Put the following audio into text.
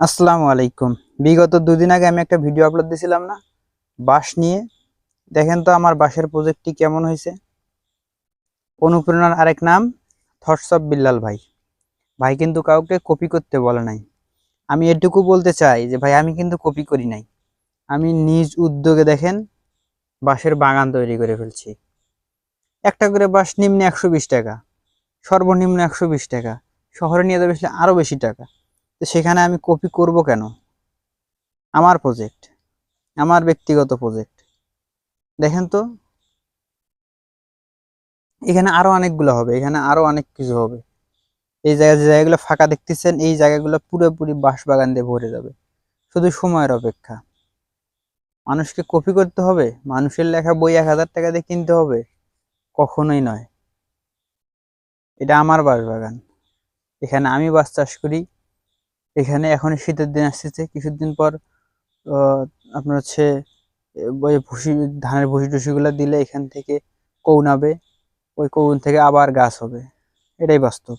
আসসালামু আলাইকুম। বিগত দুদিন আগে আমি একটা ভিডিও আপলোড দিয়েছিলাম না? বাঁশ নিয়ে। দেখেন তো আমার বাঁশের প্রজেক্টটি কেমন হয়েছে। অনুপ্রেরণার আরেক নাম থটস অফ বিল্লাল ভাই। ভাই কিন্তু কাউকে কপি করতে বলে নাই। আমি এটুকু বলতে চাই যে, ভাই, আমি কিন্তু কপি করি নাই। আমি নিজ উদ্যোগে দেখেন, বাঁশের বাগান তৈরি করে ফেলছি। একটা করে বাঁশ নিম্নে একশো বিশ টাকা, সর্বনিম্ন একশো বিশ টাকা, শহরে নিয়ে যাবে আরও বেশি টাকা। তো সেখানে আমি কপি করব কেন? আমার প্রজেক্ট আমার ব্যক্তিগত প্রজেক্ট দেখেন তো, এখানে আরও অনেকগুলো হবে, এখানে আরও অনেক কিছু হবে। এই জায়গা, যে জায়গাগুলো ফাঁকা দেখতেছেন, এই জায়গাগুলো পুরোপুরি বাঁশ বাগান দিয়ে ভরে যাবে। শুধু সময়ের অপেক্ষা। মানুষকে কপি করতে হবে, মানুষের লেখা বই এক হাজার টাকা দিয়ে কিনতে হবে, কখনোই নয়। এটা আমার বাঁশ বাগান এখানে আমি বাস চাষ করি এখানে এখন শীতের দিন আসতেছে। কিছুদিন পর আপনার হচ্ছে ভুসি, ধানের ভুসি টুসিগুলো দিলে এখান থেকে কৌনাবে ওই কৌন থেকে আবার গাছ হবে। এটাই বাস্তব।